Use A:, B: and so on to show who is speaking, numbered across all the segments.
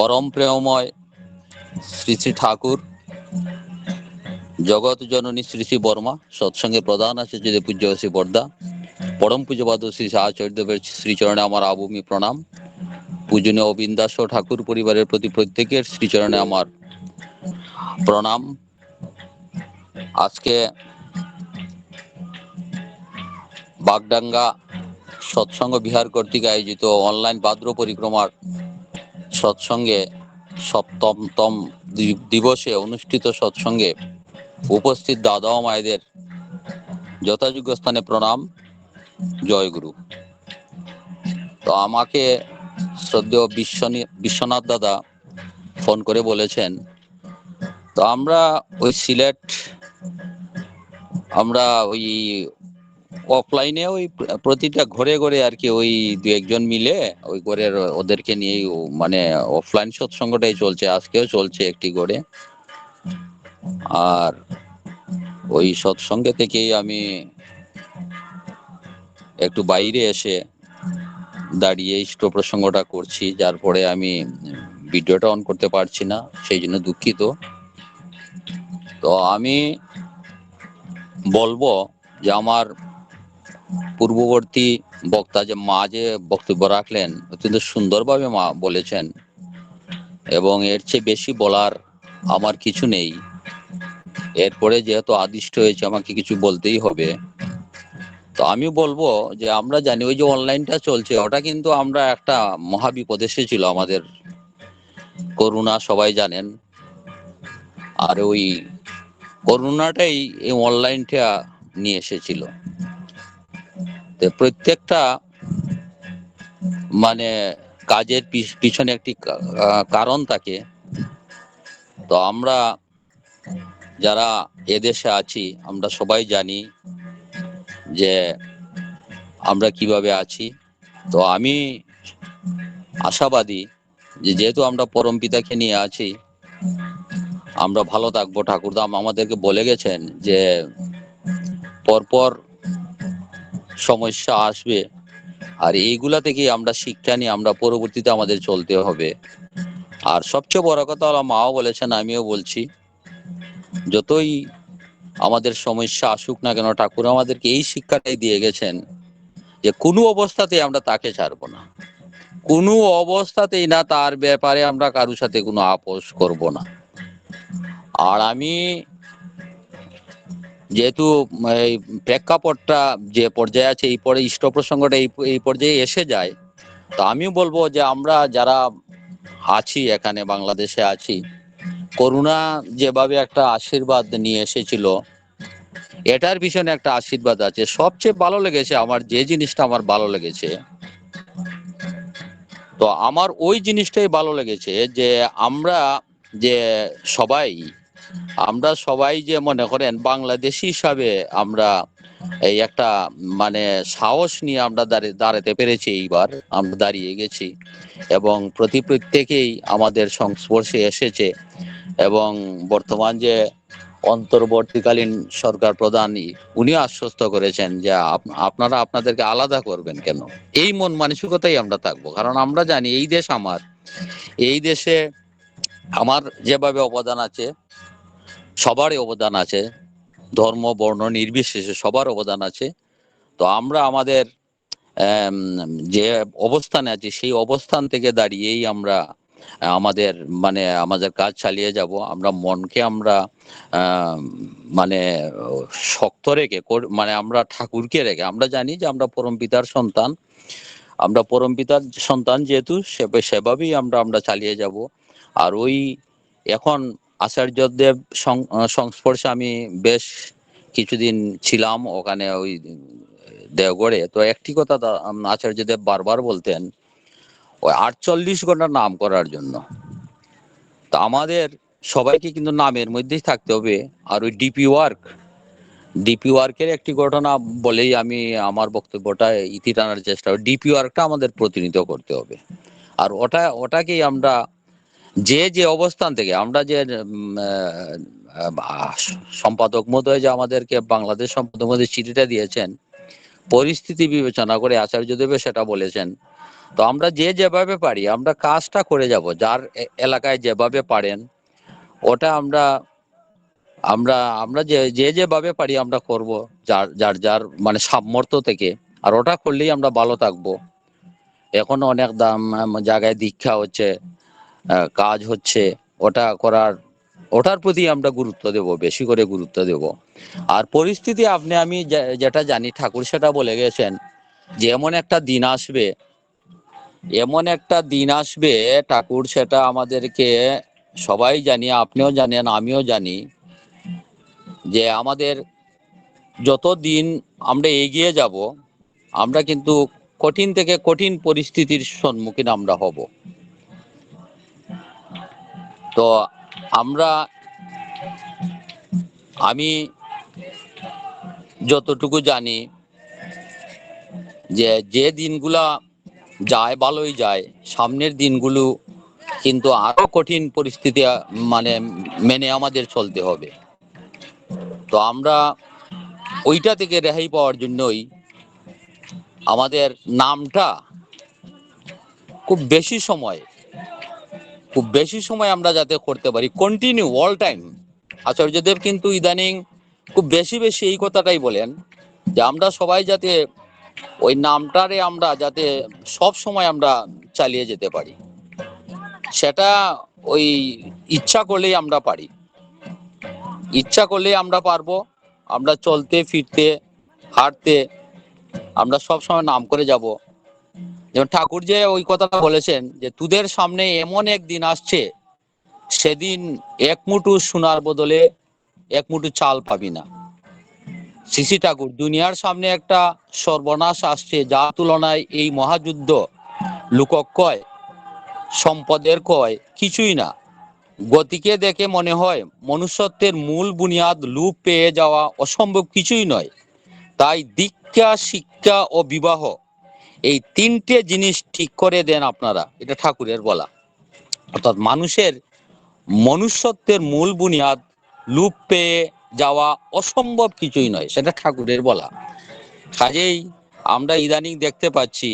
A: পরম প্রেমময় শ্রী শ্রী ঠাকুর, জগৎ জননী শ্রী শ্রী বর্মা, সৎসঙ্গে প্রধান আছে যদি পূজ্য শ্রী বর্দা, পরম পূজ্যপাদ শ্রী আচার্যদেবের শ্রীচরণে আমার আবমি প্রণাম। পূজনীয় অবিন্দাস ঠাকুর পরিবারের প্রতি প্রত্যেকের শ্রীচরণে আমার প্রণাম। আজকে বাগডাঙ্গা সৎসঙ্গ বিহার কর্তৃক আয়োজিত অনলাইন ভাদ্র পরিক্রমার সৎসঙ্গে সপ্তমতম দিবসে অনুষ্ঠিত সৎসঙ্গে উপস্থিত দাদা ও মায়েদের যথাযোগ্য স্থানে প্রণাম জয়গুরু তো আমাকে শ্রদ্ধেয় বিশ্বনী, বিশ্বনাথ দাদা ফোন করে বলেছেন, তো আমরা ওই সিলেট, আমরা ওই অফলাইনে ওই প্রতিটা ঘরে ঘরে আর কি ওই দু একজন মিলে ওই ঘরের ওদেরকে নিয়ে মানে অফলাইন সৎসঙ্গটাই চলছে, আজকেও চলছে একটি করে আর ওই সৎসঙ্গে থেকেই আমি একটু বাইরে এসে দাঁড়িয়ে ইষ্ট প্রসঙ্গটা করছি, যার পরে আমি ভিডিওটা অন করতে পারছি না, সেই জন্য দুঃখিত। তো আমি বলব যে আমার পূর্ববর্তী বক্তা যে মা যে বক্তব্য রাখলেন, অত্যন্ত সুন্দরভাবে মা বলেছেন এবং এর চেয়ে বেশি বলার আমার কিছু নেই। এরপরে যেহেতু আদিষ্ট হয়েছে, আমাকে কিছু বলতেই হবে। তো আমি বলব যে, আমরা জানি ওই যে অনলাইনটা চলছে, ওটা কিন্তু আমরা একটা মহাবিপদ এসেছিল আমাদের। করোনা সবাই জানেন। আর ওই করোনাটাই এই অনলাইনটা নিয়ে এসেছিল। প্রত্যেকটা মানে কাজের পিছ- পিছনে একটি কারণ থাকে। তো আমরা যারা এদেশে আছি, আমরা সবাই জানি যে আমরা কীভাবে আছি। তো আমি আশাবাদী যে যেহেতু আমরা পরম পিতাকে নিয়ে আছি, আমরা ভালো থাকব। ঠাকুরদাম আমাদেরকে বলে গেছেন যে, পরপর সমস্যা আসবে। আর এইগুলা থেকেই আমরা শিক্ষা নিয়ে আমরা পরবর্তীতে আমাদের চলতে হবে। আর সবচেয়ে বড় কথা হলো মাও বলেছেন, আমিও বলছি, যতই আমাদের সমস্যা আসুক না কেন, ঠাকুর আমাদেরকে এই শিক্ষাটাই দিয়ে গেছেন যে কোনো অবস্থাতেই আমরা তাকে ছাড়বো না। কোনো অবস্থাতেই না তার ব্যাপারে আমরা কারোর সাথে কোনো আপোষ করব না। আর আমি যেহেতু, এই প্রেক্ষাপটটা যে পর্যায়ে আছে, এই পরে ইষ্ট প্রসঙ্গটা এই এই পর্যায়ে এসে যায়, তো আমি বলব যে আমরা যারা আছি এখানে, বাংলাদেশে আছি, করুণা যেভাবে একটা আশীর্বাদ নিয়ে এসেছিল, এটার পিছনে একটা আশীর্বাদ আছে। সবচেয়ে ভালো লেগেছে আমার, যে জিনিসটা আমার ভালো লেগেছে, তো আমার ওই জিনিসটাই ভালো লেগেছে যে আমরা যে সবাই আমরা সবাই যে মনে করেন বাংলাদেশি হিসাবে আমরা এই একটা মানে সাহস নিয়ে আমরা দাঁড়াতে পেরেছি এইবার, আমরা দাঁড়িয়ে গেছি। এবং প্রতি প্রত্যেকেই আমাদের সংস্পর্শে এসেছে। এবং বর্তমান যে অন্তর্বর্তীকালীন সরকার প্রধান উনি আশ্বস্ত করেছেন যে আপ- আপনারা আপনাদেরকে আলাদা করবেন কেন? এই মন মানসিকতাই আমরা থাকব। কারণ আমরা জানি এই দেশ আমার। এই দেশে আমার যেভাবে অবদান আছে সবারই অবদান আছে। ধর্ম, বর্ণ, নির্বিশেষে সবার অবদান আছে। তো আমরা আমাদের যে অবস্থানে আছি, সেই অবস্থান থেকে দাঁড়িয়েই আমরা, আমাদের মানে আমাদের কাজ চালিয়ে যাব। আমরা মনকে আমরা মানে শক্ত রেখে মানে আমরা ঠাকুরকে রেখে, আমরা জানি যে আমরা পরম পিতার সন্তান। আমরা পরম পিতার সন্তান যেহেতু সেভাবেই আমরা আমরা চালিয়ে যাব। আর ওই এখন আচার্যদেব সংস্পর্শে আমি বেশ কিছুদিন ছিলাম ওখানে ওই দেওগড়ে তো একটি কথা আচার্যদেব বারবার বলতেন, ওই আটচল্লিশ ঘণ্টা নাম করার জন্য। তো আমাদের সবাইকে কিন্তু নামের মধ্যেই থাকতে হবে। আর ওই ডিপি ওয়ার্ক, ডিপি ওয়ার্কের একটি ঘটনা বলেই আমি আমার বক্তব্যটা ইতি টানার চেষ্টা ডিপি ওয়ার্কটা আমাদের প্রতিনিধিত্ব করতে হবে। আর ওটা, ওটাকেই আমরা যে যে অবস্থান থেকে আমরা যে সম্পাদক মহোদয় যে আমাদেরকে বাংলাদেশ সম্পাদক মহোদয় চিঠিটা দিয়েছেন, পরিস্থিতি বিবেচনা করে আচার্যদেবে সেটা বলেছেন। তো আমরা যে যেভাবে পারি, আমরা কাজটা করে যাব, যার এলাকায় যেভাবে পারেন, ওটা আমরা আমরা আমরা যে যে যেভাবে পারি আমরা করব, যার যার যার মানে সামর্থ্য থেকে। আর ওটা করলেই আমরা ভালো থাকব। এখনও অনেক দাম, জায়গায় দীক্ষা হচ্ছে। কাজ হচ্ছে, ওটা করার, ওটার প্রতি আমরা গুরুত্ব দেব, বেশি করে গুরুত্ব দেব। আর পরিস্থিতি আপনি, আমি যেটা জানি, ঠাকুর সেটা বলে গেছেন যে, এমন একটা দিন আসবে, এমন একটা দিন আসবে, ঠাকুর সেটা আমাদেরকে সবাই জানি, আপনিও জানেন, আমিও জানি, যে আমাদের যত দিন আমরা এগিয়ে যাব, আমরা কিন্তু কঠিন থেকে কঠিন পরিস্থিতির সম্মুখীন আমরা হব। তো আমরা, আমি যতটুকু জানি যে যে দিনগুলা যায় ভালোই যায়, সামনের দিনগুলো কিন্তু আরও কঠিন পরিস্থিতি মানে মেনে আমাদের চলতে হবে। তো আমরা ওইটা থেকে রেহাই পাওয়ার জন্যই আমাদের নামটা খুব বেশি সময় খুব বেশি সময় আমরা যাতে করতে পারি কন্টিনিউ অল টাইম আচার্যদেব কিন্তু ইদানিং খুব বেশি বেশি এই কথাটাই বলেন, যে আমরা সবাই যাতে ওই নামটারে আমরা যাতে সব সময় আমরা চালিয়ে যেতে পারি। সেটা ওই ইচ্ছা করলেই আমরা পারি। ইচ্ছা করলেই আমরা পারব, আমরা চলতে, ফিরতে, হাঁটতে, আমরা সব সময় নাম করে যাব। যেমন ঠাকুর যে ওই কথাটা বলেছেন যে, তোদের সামনে এমন একদিন আসছে, সেদিন এক মুঠো সোনার বদলে এক মুঠো চাল পাবি না। সিসি ঠাকুর, দুনিয়ার সামনে একটা সর্বনাশ আসছে, যার তুলনায় এই মহাযুদ্ধ লুকক কয়, সম্পদের কয়, কিছুই না। গতিকে দেখে মনে হয়, মনুষ্যত্বের মূল বুনিয়াদ লুপ পেয়ে যাওয়া অসম্ভব কিছুই নয়। তাই দীক্ষা, শিক্ষা ও বিবাহ এই তিনটে জিনিস ঠিক করে দেন আপনারা, এটা ঠাকুরের বলা। অর্থাৎ মানুষের মনুষ্যত্বের মূল বুনিয়াদ লুপ পেয়ে যাওয়া অসম্ভব কিছুই নয়, সেটা ঠাকুরের বলা। কাজেই আমরা ইদানিং দেখতে পাচ্ছি,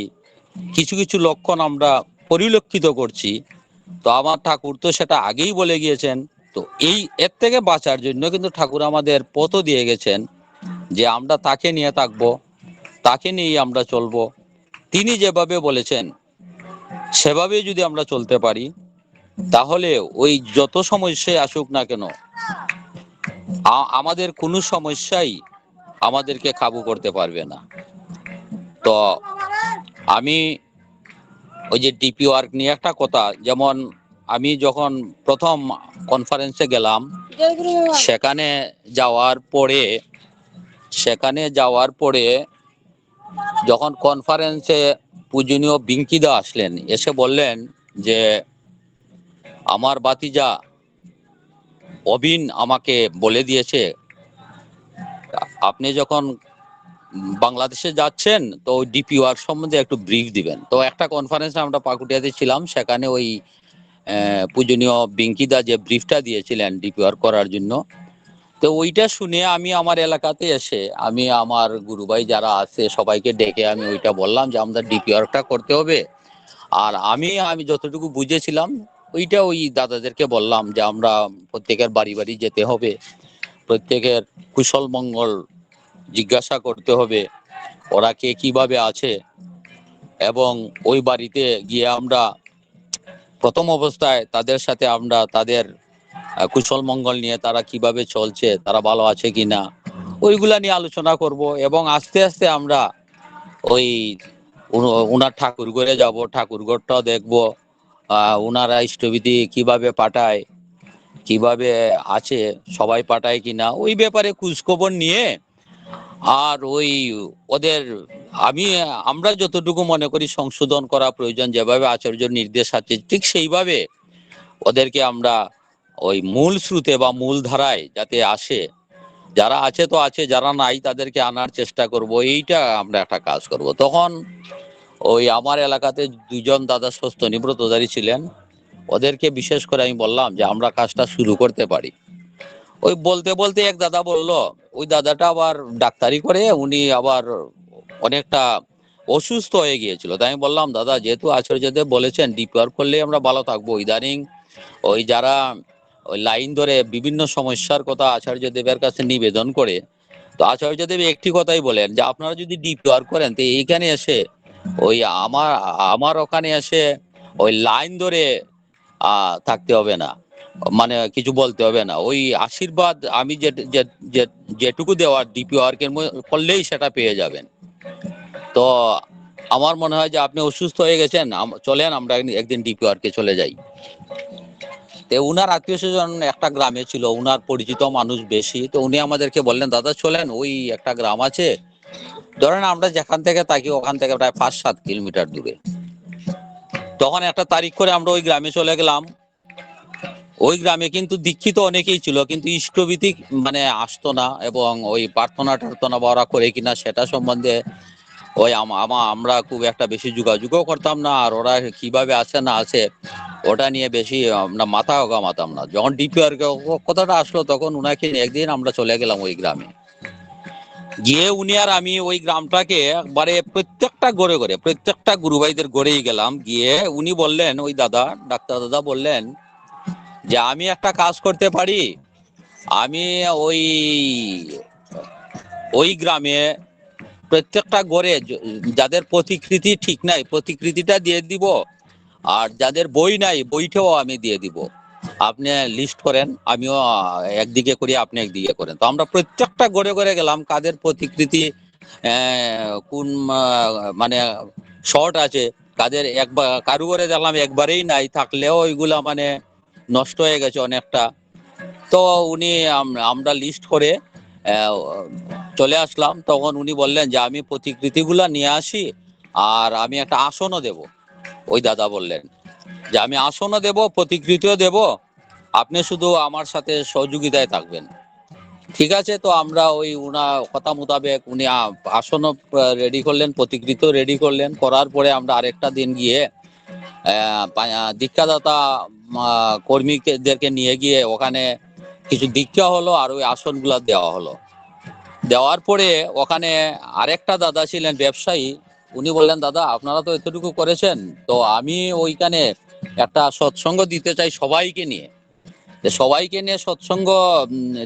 A: কিছু কিছু লক্ষণ আমরা পরিলক্ষিত করছি। তো আমার ঠাকুর তো সেটা আগেই বলে গিয়েছেন, তো এই এর থেকে বাঁচার জন্য কিন্তু ঠাকুর আমাদের পথও দিয়ে গেছেন যে আমরা তাকে নিয়ে থাকব, তাকে নিয়েই আমরা চলবো। তিনি যেভাবে বলেছেন, সেভাবে যদি আমরা চলতে পারি, তাহলে ওই যত সমস্যায় আসুক না কেন আমাদের কোনো সমস্যাই আমাদেরকে কাবু করতে পারবে না। তো আমি ওই যে ডিপি ওয়ার্ক নিয়ে একটা কথা, যেমন আমি যখন প্রথম কনফারেন্সে গেলাম, সেখানে যাওয়ার পরে, সেখানে যাওয়ার পরে যখন কনফারেন্সে পূজনীয় বিঙ্কিদা আসলেন, এসে বললেন যে, আমার বাতিজা অবিন আমাকে বলে দিয়েছে, আপনি যখন বাংলাদেশে যাচ্ছেন, তো ওই ডিপি ওয়ার্ক সম্বন্ধে একটু ব্রিফ দিবেন। তো একটা কনফারেন্সে আমরা পাকুটিয়াতে ছিলাম, সেখানে ওই পূজনীয় বিঙ্কিদা যে ব্রিফটা দিয়েছিলেন ডিপি ওয়ার্ক করার জন্য তো ওইটা শুনে আমি আমার এলাকাতে এসে, আমি আমার গুরুভাই যারা আছে সবাইকে ডেকে আমি ওইটা বললাম যে আমাদের ডিপি ওয়ার্কটা করতে হবে। আর আমি আমি যতটুকু বুঝেছিলাম, ওইটা ওই দাদাদেরকে বললাম যে আমরা প্রত্যেকের বাড়ি বাড়ি যেতে হবে। প্রত্যেকের কুশল মঙ্গল জিজ্ঞাসা করতে হবে, ওরা কে কীভাবে আছে? এবং ওই বাড়িতে গিয়ে আমরা প্রথম অবস্থায় তাদের সাথে আমরা তাদের কুশল মঙ্গল নিয়ে তারা কীভাবে চলছে, তারা ভালো আছে কিনা, ওইগুলা নিয়ে আলোচনা করব এবং আস্তে আস্তে আমরা ওই উন- উনার ঠাকুর ঘরে যাব ঠাকুর ঘরটাও দেখব উনারা ইষ্টবিধি কীভাবে পাঠায়, কীভাবে আছে, সবাই পাঠায় কিনা, ওই ব্যাপারে খোঁজখবর নিয়ে আর ওই ওদের আমি, আমরা যতটুকু মনে করি সংশোধন করা প্রয়োজন, যেভাবে আচার্য নির্দেশ আছে, ঠিক সেইভাবে ওদেরকে আমরা ওই মূল স্রোতে বা মূল ধারায় যাতে আসে, যারা আছে তো আছে, যারা নাই তাদেরকে আনার চেষ্টা করব, এইটা আমরা একটা কাজ করব। তখন ওই আমার এলাকাতে দুজন দাদা স্বস্ত নিব্রতধারী ছিলেন। ওদেরকে বিশেষ করে আমি বললাম যে, আমরা কাজটা শুরু করতে পারি। ওই বলতে বলতে এক দাদা বলল, ওই দাদাটা আবার ডাক্তারি করে, উনি আবার অনেকটা অসুস্থ হয়ে গিয়েছিল। তাই আমি বললাম, দাদা, যেহেতু আচার্যদেব বলেছেন ডিপিআর করলে আমরা ভালো থাকব, ইদানিং ওই যারা ওই লাইন ধরে বিভিন্ন সমস্যার কথা আচার্যদেবের কাছে নিবেদন করে। তো আচার্যদেব একটি কথাই বলেন যে, আপনারা যদি ডিপিআর করেন, তো এইখানে এসে, ওই আমার আমার ওখানে এসে ওই লাইন ধরে থাকতে হবে না। মানে কিছু বলতে হবে না। ওই আশীর্বাদ আমি যেটুকু দেওয়ার ডিপি ওয়ার্কের করলেই সেটা পেয়ে যাবেন। তো আমার মনে হয় যে, আপনি অসুস্থ হয়ে গেছেন চলেন আমরা একদিন- একদিন ডিপি ওয়ার্কে চলে যাই। তো উনার আত্মীয় স্বজন একটা গ্রামে ছিল, উনার পরিচিত মানুষ বেশি। তো উনি আমাদেরকে বললেন, দাদা, চলেন, ওই একটা গ্রাম আছে। ধরেন আমরা যেখান থেকে থাকি, ওখান থেকে প্রায় পাঁচ সাত কিলোমিটার দূরে। তখন একটা তারিখ করে আমরা ওই গ্রামে চলে গেলাম। ওই গ্রামে কিন্তু দীক্ষিত অনেকেই ছিল, কিন্তু ইষ্টভীতি মানে আসতো না এবং ওই প্রার্থনা টার্থনা বা ওরা করে কিনা সেটা সম্বন্ধে ওই আমা- আমরা খুব একটা বেশি যোগাযোগও করতাম না, আর ওরা কীভাবে আছে না আছে ওটা নিয়ে বেশি আমরা মাথা গামাতাম না। যখন ডিপিআর কথাটা আসলো, তখন উনাকে একদিন আমরা চলে গেলাম ওই গ্রামে। গিয়ে উনি আর আমি ওই গ্রামটাকে একবারে প্রত্যেকটা গড়ে গড়ে প্রত্যেকটা গুরু ভাইদের গড়েই গেলাম। গিয়ে উনি বললেন, ওই দাদা, ডাক্তার দাদা বললেন যে, আমি একটা কাজ করতে পারি। আমি ওই ওই গ্রামে প্রত্যেকটা গড়ে যাদের প্রতিকৃতি ঠিক নাই, প্রতিকৃতিটা দিয়ে দিব। আর যাদের বই নাই, বইটাও আমি দিয়ে দিব। আপনি লিস্ট করেন, আমিও একদিকে করি, আপনি একদিকে করেন। তো আমরা প্রত্যেকটা গড়ে গড়ে গেলাম, কাদের প্রতিকৃতি কোন মানে শর্ট আছে, কাদের একবার কারু করে দেখলাম একবারেই নাই, থাকলেও ওইগুলা মানে নষ্ট হয়ে গেছে অনেকটা। তো উনি আমরা লিস্ট করে চলে আসলাম, তখন উনি বললেন যে, আমি প্রতিকৃতিগুলা নিয়ে আসি, আর আমি একটা আসনও দেব। ওই দাদা বললেন যে, আমি আসনও দেব, প্রতিকৃতিও দেব। আপনি শুধু আমার সাথে সহযোগিতায় থাকবেন। ঠিক আছে, তো আমরা ওই উনা, কথা মোতাবেক উনি আসনও রেডি করলেন, প্রতিকৃতিও রেডি করলেন। করার পরে আমরা আরেকটা দিন গিয়ে দীক্ষাদাতা কর্মীদেরকে নিয়ে গিয়ে ওখানে কিছু দীক্ষা হলো আর ওই আসনগুলা দেওয়া হলো। দেওয়ার পরে ওখানে আরেকটা দাদা ছিলেন ব্যবসায়ী। উনি বললেন, দাদা, আপনারা তো এতটুকু করেছেন, তো আমি ওইখানে একটা সৎসঙ্গ দিতে চাই সবাইকে নিয়ে। সবাইকে নিয়ে সৎসঙ্গ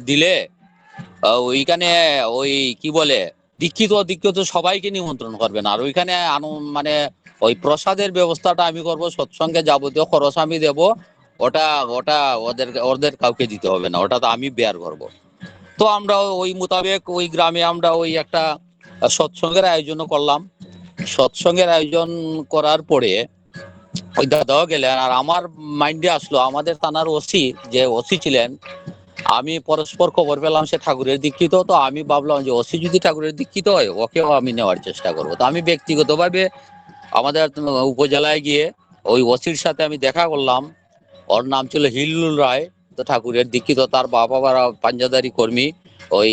A: দিলে ওইখানে ওই কি বলে, দীক্ষিত অদীক্ষিত সবাইকে নিমন্ত্রণ করবেন। আর ওইখানে মানে ওই প্রসাদের ব্যবস্থাটা আমি করব, সৎসঙ্গে যাবতীয় খরচ আমি দেব, ওটা ওটা ওদের ওদের কাউকে দিতে হবে না, ওটা তো আমি বেয়ার করব। তো আমরা ওই মোতাবেক ওই গ্রামে আমরা ওই একটা সৎসঙ্গের আয়োজনও করলাম। সৎসঙ্গের আয়োজন করার পরে ওই দাদাও গেলেন। আর আমার মাইন্ডে আসলো, আমাদের থানার ওসি যে ওসি ছিলেন, আমি পরস্পর খবর পেলাম সে ঠাকুরের দীক্ষিত, তো আমি ভাবলাম যে ওসি যদি ঠাকুরের দীক্ষিত হয়, ওকেও আমি নেওয়ার চেষ্টা করব। তো আমি ব্যক্তিগতভাবে আমাদের উপজেলায় গিয়ে ওই ওসির সাথে আমি দেখা করলাম। ওর নাম ছিল হিল্লুল রায়, তো ঠাকুরের দীক্ষিত, তার বাবা বাবা পাঞ্জাদারি কর্মী। ওই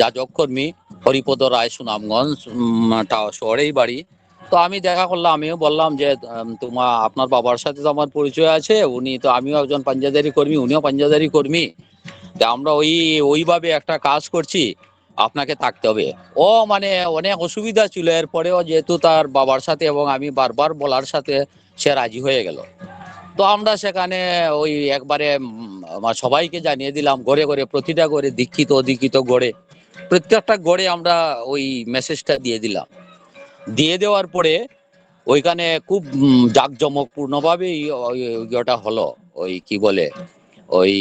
A: যাজক কর্মী হরিপদ রায় সুনামগঞ্জ শহরেই বাড়ি। তো আমি দেখা করলাম, আমিও বললাম যে তোমার আপনার বাবার সাথে তো আমার পরিচয় আছে, উনি তো আমিও একজন পাঞ্জাদারি কর্মী, উনিও পাঞ্জাদারি কর্মী। আমরা ওই, ওইভাবে একটা কাজ করছি, আপনাকে থাকতে হবে। ও মানে অনেক অসুবিধা ছিল, এরপরেও যেহেতু তার বাবার সাথে এবং আমি বারবার বলার সাথে সে রাজি হয়ে গেল। তো আমরা সেখানে ওই একবারে সবাইকে জানিয়ে দিলাম, গড়ে ঘরে প্রতিটা গড়ে, দীক্ষিত, অদীক্ষিত গড়ে, প্রত্যেকটা গড়ে আমরা ওই মেসেজটা দিয়ে দিলাম। দিয়ে দেওয়ার পরে ওইখানে খুব জাকজমকপূর্ণ ভাবে ইয়েটা হলো, ওই কি বলে, ওই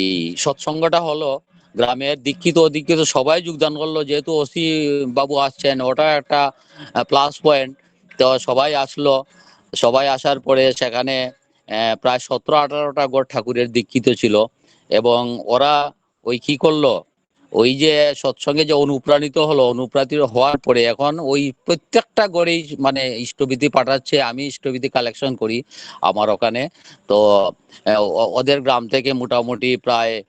A: সৎসঙ্গটা হলো, গ্রামের দীক্ষিত, অদীক্ষিত সবাই যোগদান করল, যেহেতু ওসি বাবু আসছেন, ওটা একটা প্লাস পয়েন্ট তো সবাই আসলো, সবাই আসার পরে সেখানে প্রায় সতেরো, আঠারোটা গড় ঠাকুরের দীক্ষিত ছিল। এবং ওরা ওই কি করল? ওই যে সৎসঙ্গে যে অনুপ্রাণিত হলো, অনুপ্রাণিত হওয়ার পরে এখন ওই প্রত্যেকটা গড়েই মানে ইষ্টবিধি পাঠাচ্ছে, আমি ইষ্টবিধি কালেকশন করি আমার ওখানে। তো ওদের গ্রাম থেকে মোটামুটি প্রায়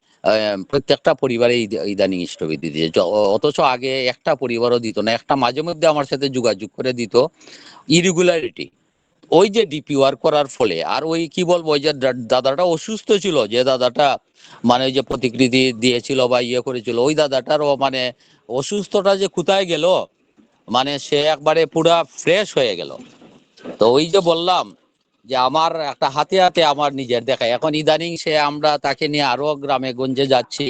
A: প্রত্যেকটা পরিবারে ইদ- ইদানিং ইষ্টবিধি দিয়ে অথচ আগে একটা পরিবারও দিত না, একটা মাঝে মধ্যে আমার সাথে যোগাযোগ করে দিত। ইরেগুলারিটি ওই যে ডিপি ওয়ার্ক করার ফলে, আর ওই কি বলব, ওই যে দাদাটা অসুস্থ ছিল, যে দাদাটা মানে ওই যে প্রতিকৃতি দিয়েছিল বা ইয়ে করেছিল, ওই দাদাটারও মানে অসুস্থটা যে কোথায় গেল মানে সে একবারে পুরা ফ্রেশ হয়ে গেল। তো ওই যে বললাম যে আমার একটা হাতে হাতে আমার নিজের দেখা, এখন ইদানিং সে আমরা তাকে নিয়ে আরও গ্রামে গঞ্জে যাচ্ছি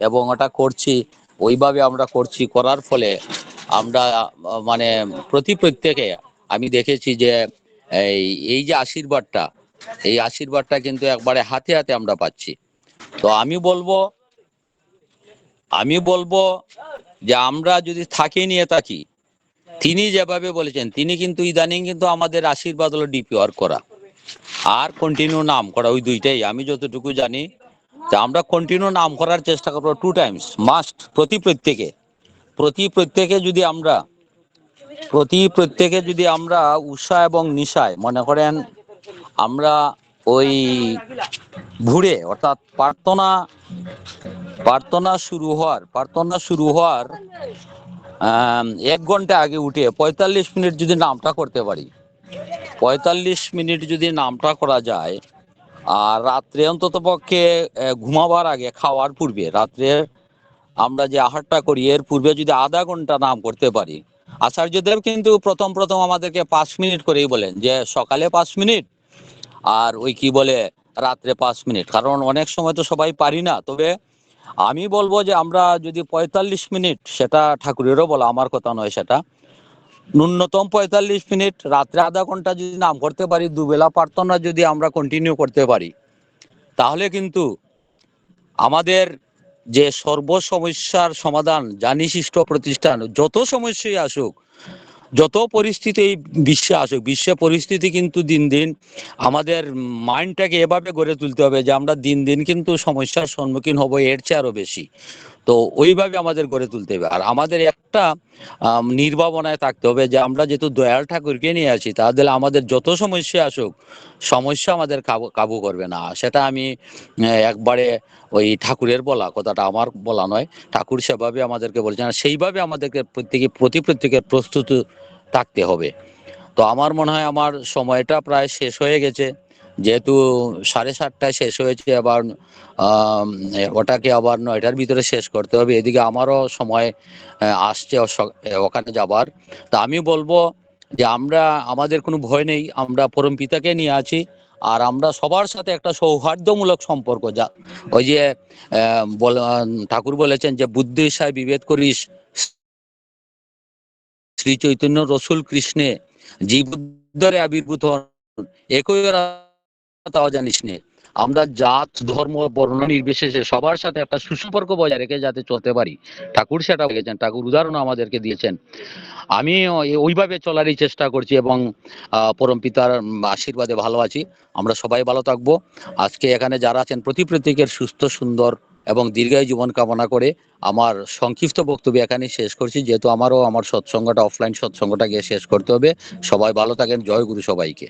A: এবং ওটা করছি, ওইভাবে আমরা করছি, করার ফলে আমরা মানে প্রতি প্রত্যেকে আমি দেখেছি যে এই এই যে আশীর্বাদটা, এই আশীর্বাদটা কিন্তু একবারে হাতে হাতে আমরা পাচ্ছি। তো আমি বলব আমি বলব যে আমরা যদি থাকি নিয়ে থাকি, তিনি যেভাবে বলেছেন, তিনি কিন্তু ইদানিং কিন্তু আমাদের আশীর্বাদ হলো ডিপিআর করা। আর কন্টিনিউ নাম করা, ওই দুইটাই, আমি যতটুকু জানি, তা আমরা কন্টিনিউ নাম করার চেষ্টা করব টু টাইমস মাস্ট প্রতি প্রত্যেকে। প্রতি প্রত্যেকে যদি আমরা প্রতি প্রত্যেকে যদি আমরা উষা এবং নিশায় মনে করেন আমরা ওই ভুড়ে, অর্থাৎ প্রার্থনা প্রার্থনা শুরু হওয়ার, প্রার্থনা শুরু হওয়ার এক ঘণ্টা আগে উঠে পঁয়তাল্লিশ মিনিট যদি নামটা করতে পারি। পঁয়তাল্লিশ মিনিট যদি নামটা করা যায়, আর রাত্রে অন্তত পক্ষে ঘুমাবার আগে খাওয়ার পূর্বে, রাত্রে আমরা যে আহারটা করি, এর পূর্বে যদি আধা ঘণ্টা নাম করতে পারি আচার্যদেব কিন্তু প্রথম প্রথম আমাদেরকে পাঁচ মিনিট করেই বলেন যে সকালে পাঁচ মিনিট আর ওই কি বলে রাত্রে পাঁচ মিনিট। কারণ অনেক সময় তো সবাই পারি না। তবে আমি বলব যে আমরা যদি পঁয়তাল্লিশ মিনিট, সেটা ঠাকুরেরও বলা, আমার কথা নয় সেটা, ন্যূনতম পঁয়তাল্লিশ মিনিট, রাত্রে আধা ঘণ্টা যদি নাম করতে পারি, দুবেলা প্রার্থনা যদি আমরা কন্টিনিউ করতে পারি, তাহলে কিন্তু আমাদের যে সর্ব সমস্যার সমাধান জানিশিষ্ট প্রতিষ্ঠান যত সমস্যাই আসুক, যত পরিস্থিতি এই বিশ্বে আসুক বিশ্বে পরিস্থিতি কিন্তু দিন দিন আমাদের মাইন্ডটাকে এভাবে গড়ে তুলতে হবে যে আমরা দিন দিন কিন্তু সমস্যার সম্মুখীন হব, এর চেয়ে আরও বেশি। তো ওইভাবে আমাদের গড়ে তুলতে হবে। আর আমাদের একটা নির্ভাবনায় থাকতে হবে যে আমরা যেহেতু দয়াল ঠাকুরকে নিয়ে আছি তাহলে আমাদের যত সমস্যা আসুক, সমস্যা আমাদের কাবু করবে না। সেটা আমি একবারে ওই ঠাকুরের বলা, কথাটা আমার বলা নয়। ঠাকুর সেভাবে আমাদেরকে বলছেন সেইভাবে আমাদেরকে প্রত্যেকে, প্রতি প্রত্যেকের প্রস্তুত থাকতে হবে। তো আমার মনে হয় আমার সময়টা প্রায় শেষ হয়ে গেছে। যেহেতু সাড়ে সাতটায় শেষ হয়েছে, আবার ওটাকে আবার নয়টার ভিতরে শেষ করতে হবে। এদিকে আমারও সময় আসছে ওখানে যাবার। তা আমি বলব যে আমরা, আমাদের কোনো ভয় নেই। আমরা পরম পিতাকে নিয়ে আছি, আর আমরা সবার সাথে একটা সৌহার্দ্যমূলক সম্পর্ক। যা, ওই যে ঠাকুর বলেছেন যে, বুদ্ধি সায় বিভেদ করিস, শ্রী চৈতন্য রসুল কৃষ্ণে জীবুদ্ধরে আবির্ভূত একই তাও জানিস নে। আমরা জাত, ধর্ম, বর্ণ নির্বিশেষে সবার সাথে একটা সুসম্পর্ক বজায় রেখে যাতে চলতে পারি। ঠাকুর সেটা বলেছেন ঠাকুর উদাহরণ আমাদেরকে দিয়েছেন। আমি ওইভাবে চলারই চেষ্টা করছি এবং পরম পিতার আশীর্বাদে ভালো আছি। আমরা সবাই ভালো থাকব। আজকে এখানে যারা আছেন প্রতি সুস্থ, সুন্দর এবং দীর্ঘায়ু জীবন কামনা করে আমার সংক্ষিপ্ত বক্তব্য এখানে শেষ করছি। যেহেতু আমারও আমার সৎসঙ্গটা অফলাইন সৎসঙ্গটা গিয়ে শেষ করতে হবে। সবাই ভালো থাকেন। জয় গুরু সবাইকে।